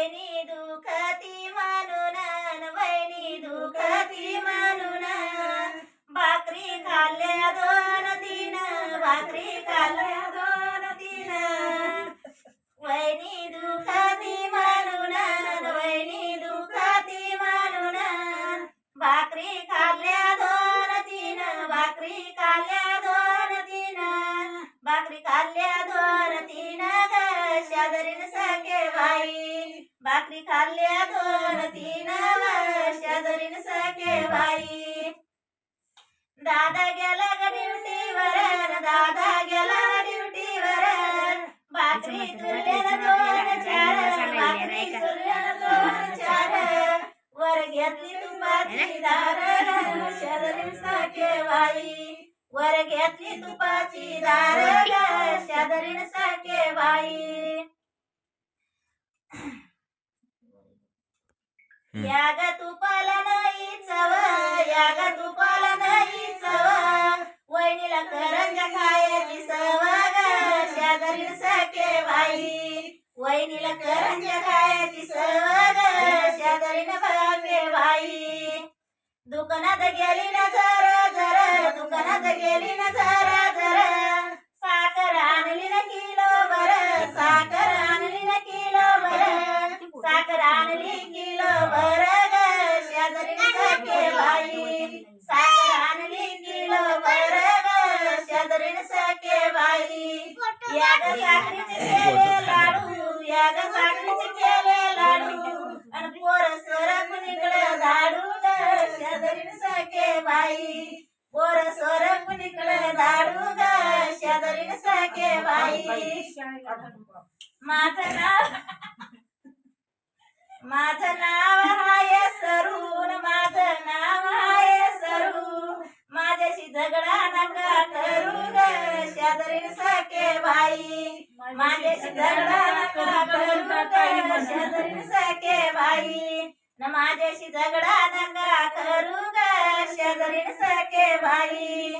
वहिनी दुखती मानून वहिनी दुखती मानून भाकरी खाल्ल्या दोन तीन भाकरी खाल्ल्या दोन तीन. वहिनी दुखती मानून वहिनी दुखती मानून भाकरी खाल्ल्या दोन तीन भाकरी खाल्ल्या दोन तीन. भाकरी खाल्ल्या दोन तीन ग शेजारीन सखे बाई. भाकरी खाल्ल्या दोन तीन ग शेजारीन सखे बाई. दादा गेला ग ड्युटीवर? दादा गेला ड्युटीवर? भाकरी तुरल्या दोन चार. भाकरी तुरल्या दोन चार. वर घेतली तुपाची दार शेजारी सखे बाई. वर घेतली तुपाची दार शेजारी सखे बाई. या ग तुपाला नाही चव या ग तुपाला नाही चव. वहिनीला करंजा खायची सव ग शेजारी सखे बाई. वहिनीला करंजा खायची सव ग शेजारी भागे बाई. दुकानात गेली ना जरा जरा दुकानात गेली ना जरा पोर सोर निकल दाडू ग शेजारी सखे बाई. माझं नाव माझं नाव हाय सरून माझं नाव हाय सरू माझ्याशी झगडा नका करू ग शेजारी सखे बाई. माझ्याशी झगडा नका करू ग शेजारी सखे बाई. न माझ्याशी झगडा नका जरी सके भाई.